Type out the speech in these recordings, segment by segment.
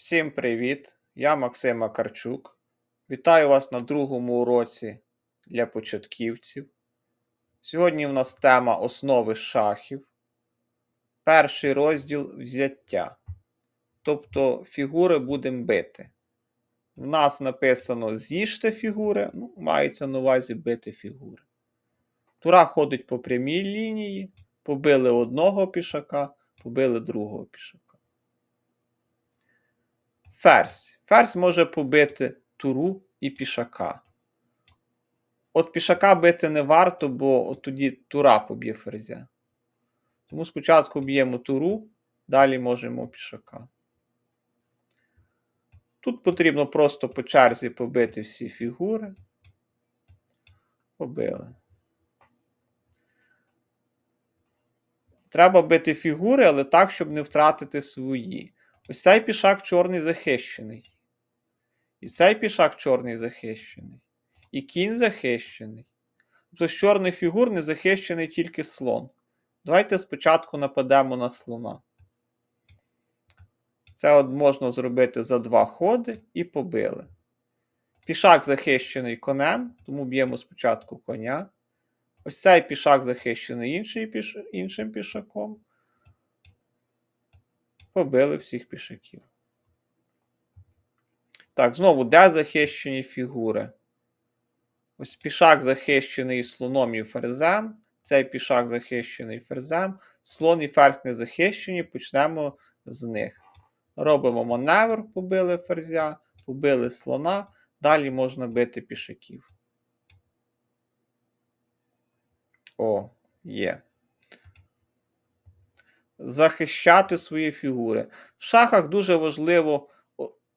Всім привіт! Я Максим Макарчук. Вітаю вас на другому уроці для початківців. Сьогодні в нас тема основи шахів. Перший розділ взяття. Тобто фігури будемо бити. В нас написано з'їжте фігури, ну, мається на увазі бити фігури. Тура ходить по прямій лінії, побили одного пішака, побили другого пішака. Ферзь. Ферзь може побити туру і пішака. От пішака бити не варто, бо от тоді тура поб'є ферзя. Тому спочатку б'ємо туру, далі можемо пішака. Тут потрібно просто по черзі побити всі фігури. Побили. Треба бити фігури, але так, щоб не втратити свої. Ось цей пішак чорний захищений. І цей пішак чорний захищений. І кінь захищений. Тобто з чорних фігур не захищений тільки слон. Давайте спочатку нападемо на слона. Це от можна зробити за два ходи і побили. Пішак захищений конем, тому б'ємо спочатку коня. Ось цей пішак захищений іншим пішаком побили всіх пішаків. Так, знову, де захищені фігури? Ось пішак захищений слоном і ферзем. Цей пішак захищений ферзем. Слон і ферзь не захищені. Почнемо з них. Робимо маневр, побили ферзя, побили слона. Далі можна бити пішаків. О, є захищати свої фігури. В шахах дуже важливо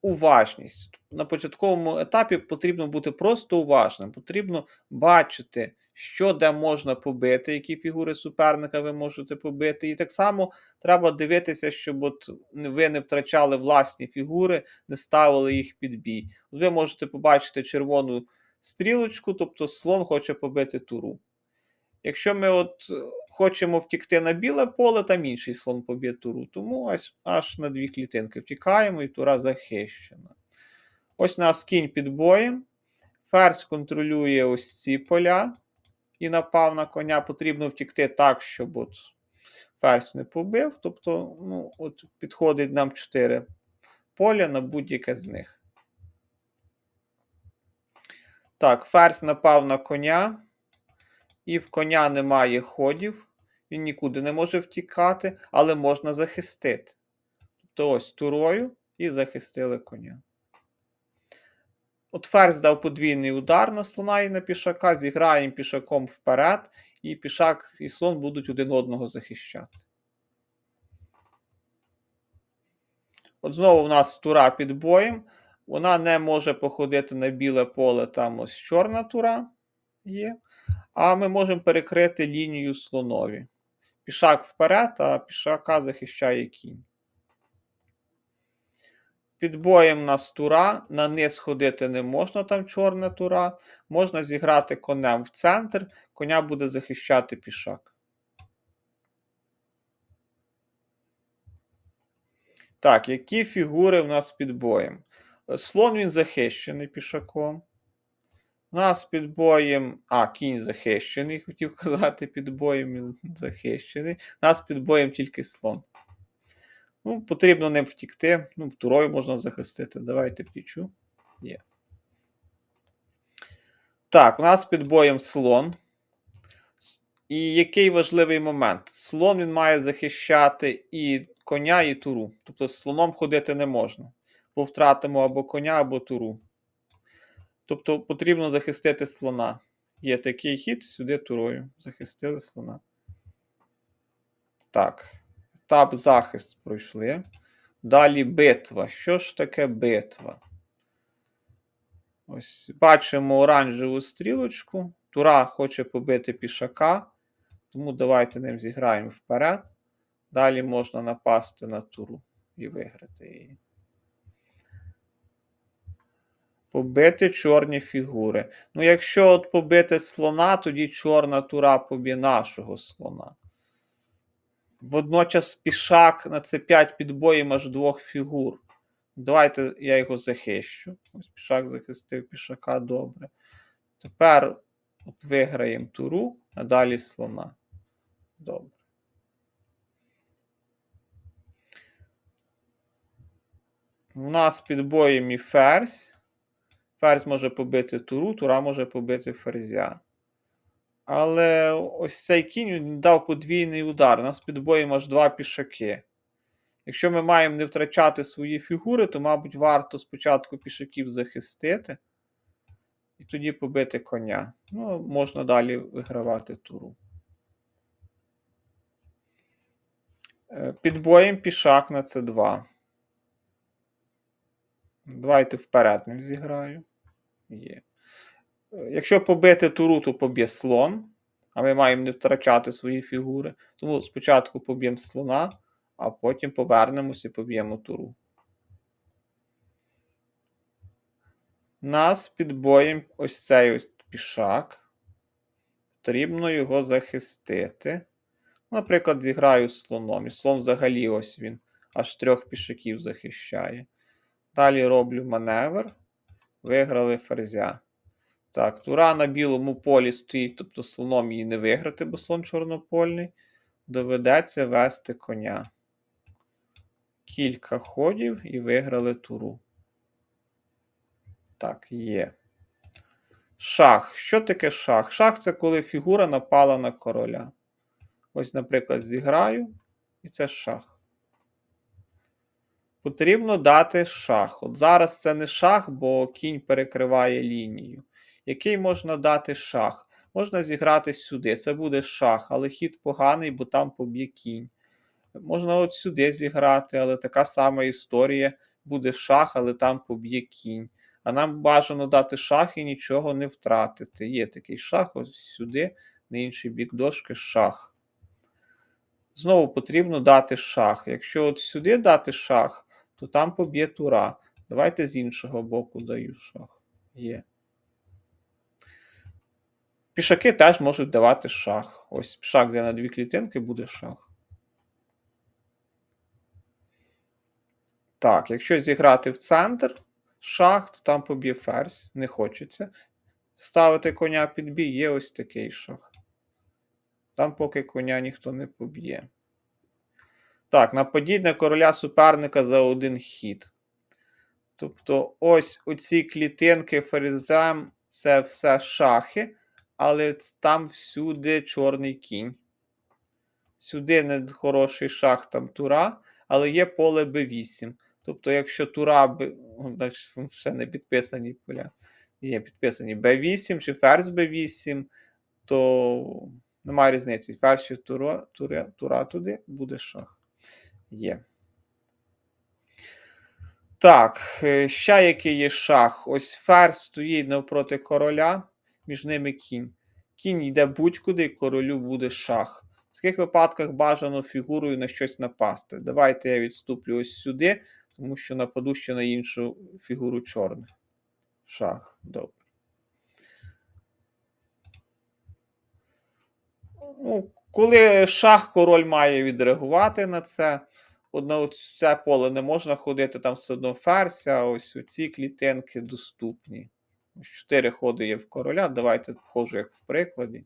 уважність. На початковому етапі потрібно бути просто уважним, потрібно бачити, що де можна побити, які фігури суперника ви можете побити. І так само треба дивитися, щоб от ви не втрачали власні фігури, не ставили їх під бій. Ви можете побачити червону стрілочку, тобто слон хоче побити туру. Якщо ми от хочемо втікти на біле поле, там інший слон поб'є туру. Тому ось аж на дві клітинки втікаємо, і тура захищена. Ось нас кінь під боєм. Ферзь контролює ось ці поля і напав на коня. Потрібно втікти так, щоб от ферзь не побив. Тобто, ну, от підходить нам 4 поля на будь-яке з них. Так, ферзь напав на коня і в коня немає ходів, він нікуди не може втікати, але можна захистити. Тобто ось турою і захистили коня. От ферзь дав подвійний удар на слона і на пішака, зіграємо пішаком вперед, і пішак і слон будуть один одного захищати. От знову в нас тура під боєм. Вона не може походити на біле поле, там ось чорна тура є. А ми можемо перекрити лінію слонові. Пішак вперед, а пішака захищає кінь. Під боєм нас тура, на низ ходити не можна, там чорна тура. Можна зіграти конем в центр, коня буде захищати пішак. Так, які фігури в нас під боєм? Слон він захищений пішаком. Нас під боєм. А, кінь захищений, хотів казати, під боєм захищений. Нас під боєм тільки слон. Ну, Потрібно ним втікти. Ну, турою можна захистити. Давайте втічу. Є. Так, у нас під боєм слон. І який важливий момент? Слон він має захищати і коня, і туру. Тобто слоном ходити не можна. Бо втратимо або коня, або туру. Тобто потрібно захистити слона. Є такий хід, сюди турою. Захистили слона. Так. Етап захист пройшли. Далі битва. Що ж таке битва? Ось бачимо оранжеву стрілочку. Тура хоче побити пішака. Тому давайте ним зіграємо вперед. Далі можна напасти на туру і виграти її. Побити чорні фігури. Ну, якщо от побити слона, тоді чорна тура поб'є нашого слона. Водночас пішак на це 5 підбоїм аж двох фігур. Давайте я його захищу. Ось пішак захистив пішака добре. Тепер от виграємо туру, а далі слона. Добре. У нас під боєм і ферзь. Ферзь може побити туру, тура може побити ферзя. Але ось цей кінь дав подвійний удар. У нас під боєм аж два пішаки. Якщо ми маємо не втрачати свої фігури, то, мабуть, варто спочатку пішаків захистити і тоді побити коня. Ну, можна далі вигравати туру. Е, Під боєм пішак на С2. Давайте вперед ним зіграю. Є. Е, Якщо побити туру, то поб'є слон. А ми маємо не втрачати свої фігури. Тому спочатку поб'ємо слона, а потім повернемося і поб'ємо туру. Нас під боєм ось цей ось пішак. Потрібно його захистити. Наприклад, зіграю слоном. І слон взагалі ось він аж трьох пішаків захищає. Далі роблю маневр. Виграли ферзя. Так, тура на білому полі стоїть, тобто слоном її не виграти, бо слон чорнопольний. Доведеться вести коня. Кілька ходів і виграли туру. Так, є. Шах. Що таке шах? Шах це коли фігура напала на короля. Ось, наприклад, зіграю, і це шах. Потрібно дати шах. От зараз це не шах, бо кінь перекриває лінію. Який можна дати шах? Можна зіграти сюди. Це буде шах, але хід поганий, бо там поб'є кінь. Можна от сюди зіграти, але така сама історія. Буде шах, але там поб'є кінь. А нам бажано дати шах і нічого не втратити. Є такий шах, ось сюди, на інший бік дошки шах. Знову потрібно дати шах. Якщо от сюди дати шах, то там поб'є тура. Давайте з іншого боку даю шах. Є. Пішаки теж можуть давати шах. Ось шах, де на дві клітинки буде шах. Так, якщо зіграти в центр шах, то там поб'є ферзь. Не хочеться. Ставити коня під бій, є ось такий шах. Там поки коня ніхто не поб'є. Так, нападіть на короля суперника за один хід. Тобто, ось оці клітинки ферзем це все шахи, але там всюди чорний кінь. Сюди не хороший шах, там тура, але є поле Б8. Тобто, якщо тура Б... ще не підписані поля. Є підписані Б8 чи ферзь Б8, то немає різниці. Ферзь чи тура, тура, тура туди буде шах. Є. Так, е, ще який є шах. Ось ферзь стоїть навпроти короля, між ними кінь. Кінь йде будь-куди, королю буде шах. В таких випадках бажано фігурою на щось напасти. Давайте я відступлю ось сюди, тому що нападу ще на іншу фігуру чорних. Шах. Добре. Ну, коли шах король має відреагувати на це, одне це поле не можна ходити, там все одно ферзь, а ось ці клітинки доступні. Чотири ходи є в короля. Давайте вхожу, як в прикладі.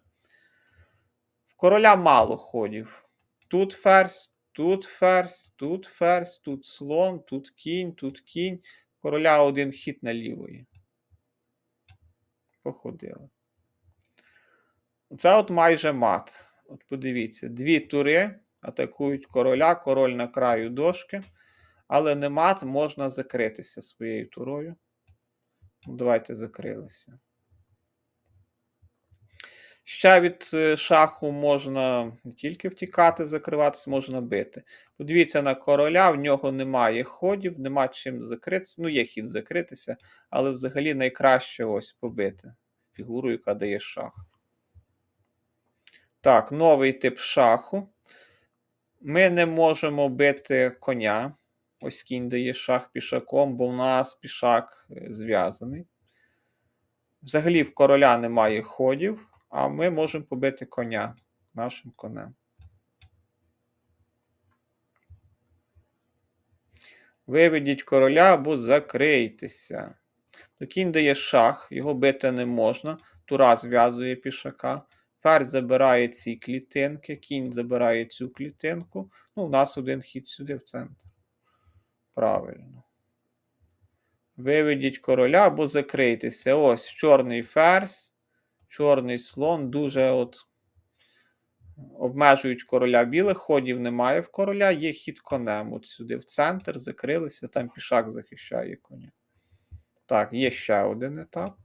В короля мало ходів. Тут ферзь, тут ферзь, тут ферзь, тут слон, тут кінь, тут кінь. Короля один хід наліво є. Походили. Це от майже мат. От подивіться, дві тури атакують короля, король на краю дошки, але не мат, можна закритися своєю турою. Ну, Давайте закрилися. Ще від е, шаху можна не тільки втікати, закриватися, можна бити. Подивіться на короля, в нього немає ходів, нема чим закритися. Ну, є хід закритися, але взагалі найкраще ось побити фігуру, яка дає шах. Так, новий тип шаху. Ми не можемо бити коня. Ось кінь дає шах пішаком, бо в нас пішак е, зв'язаний. Взагалі в короля немає ходів, а ми можемо побити коня нашим конем. Виведіть короля або закрийтеся. То кінь дає шах, його бити не можна. Тура зв'язує пішака. Ферзь забирає ці клітинки, кінь забирає цю клітинку. Ну, у нас один хід сюди в центр. Правильно. Виведіть короля або закрийтеся. Ось чорний ферзь, чорний слон. Дуже от обмежують короля білих, ходів немає в короля, є хід конем. От сюди в центр, закрилися, там пішак захищає коня. Так, є ще один етап.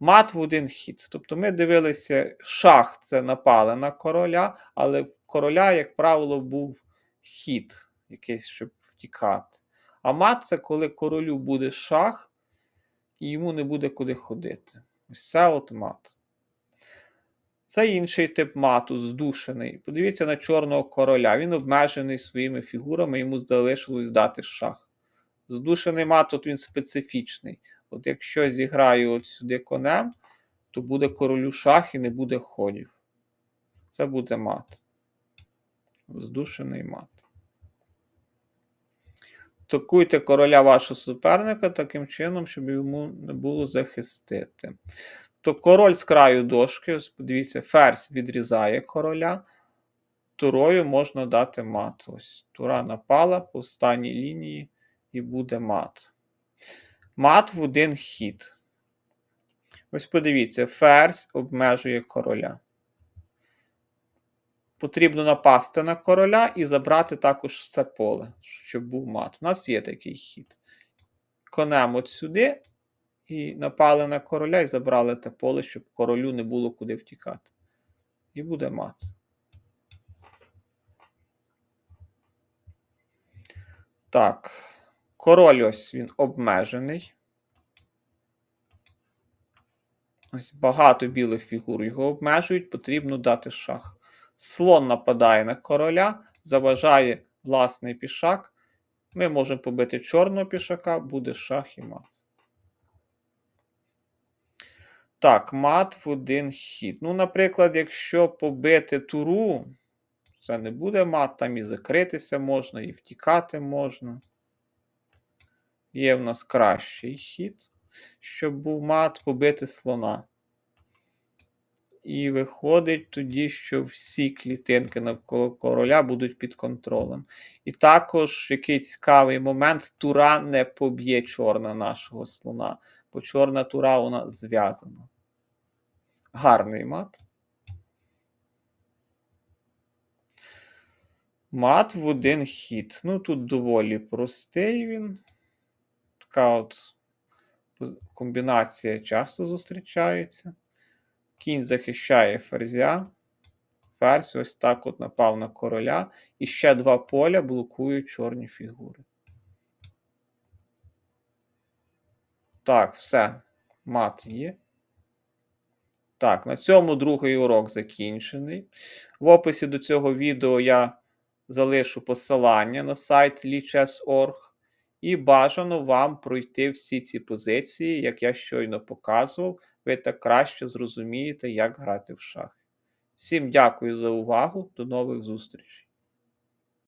Мат в один хід. Тобто ми дивилися, шах це напали на короля, але в короля, як правило, був хід якийсь, щоб втікати. А мат це коли королю буде шах, і йому не буде куди ходити. Ось це от мат. Це інший тип мату, здушений. Подивіться на чорного короля. Він обмежений своїми фігурами, йому залишилось дати шах. Здушений мат, от він специфічний. От якщо зіграю от сюди конем, то буде королю шах і не буде ходів. Це буде мат. Здушений мат. Токуйте короля вашого суперника таким чином, щоб йому не було захистити. То король з краю дошки, подивіться, ферзь відрізає короля. Турою можна дати мат. Ось Тура напала по останній лінії і буде мат. Мат в один хід. Ось подивіться, ферзь обмежує короля. Потрібно напасти на короля і забрати також це поле, щоб був мат. У нас є такий хід. Конем от сюди, і напали на короля і забрали те поле, щоб королю не було куди втікати. І буде мат. Так. Король ось він обмежений. Ось багато білих фігур його обмежують, потрібно дати шах. Слон нападає на короля, заважає власний пішак. Ми можемо побити чорного пішака, буде шах і мат. Так, мат в один хід. Ну, наприклад, якщо побити туру, це не буде мат, там і закритися можна, і втікати можна. Є в нас кращий хід, щоб був мат побити слона. І виходить тоді, що всі клітинки навколо короля будуть під контролем. І також який цікавий момент: тура не поб'є чорна нашого слона, бо чорна тура вона зв'язана. Гарний мат. Мат в один хід. Ну, тут доволі простий він. Така от комбінація часто зустрічається. Кінь захищає ферзя. Ферзь ось так от напав на короля. І ще два поля блокують чорні фігури. Так, все. Мат є. Так, на цьому другий урок закінчений. В описі до цього відео я залишу посилання на сайт lichess.org. І бажано вам пройти всі ці позиції, як я щойно показував, ви так краще зрозумієте, як грати в шахи. Всім дякую за увагу, до нових зустрічей!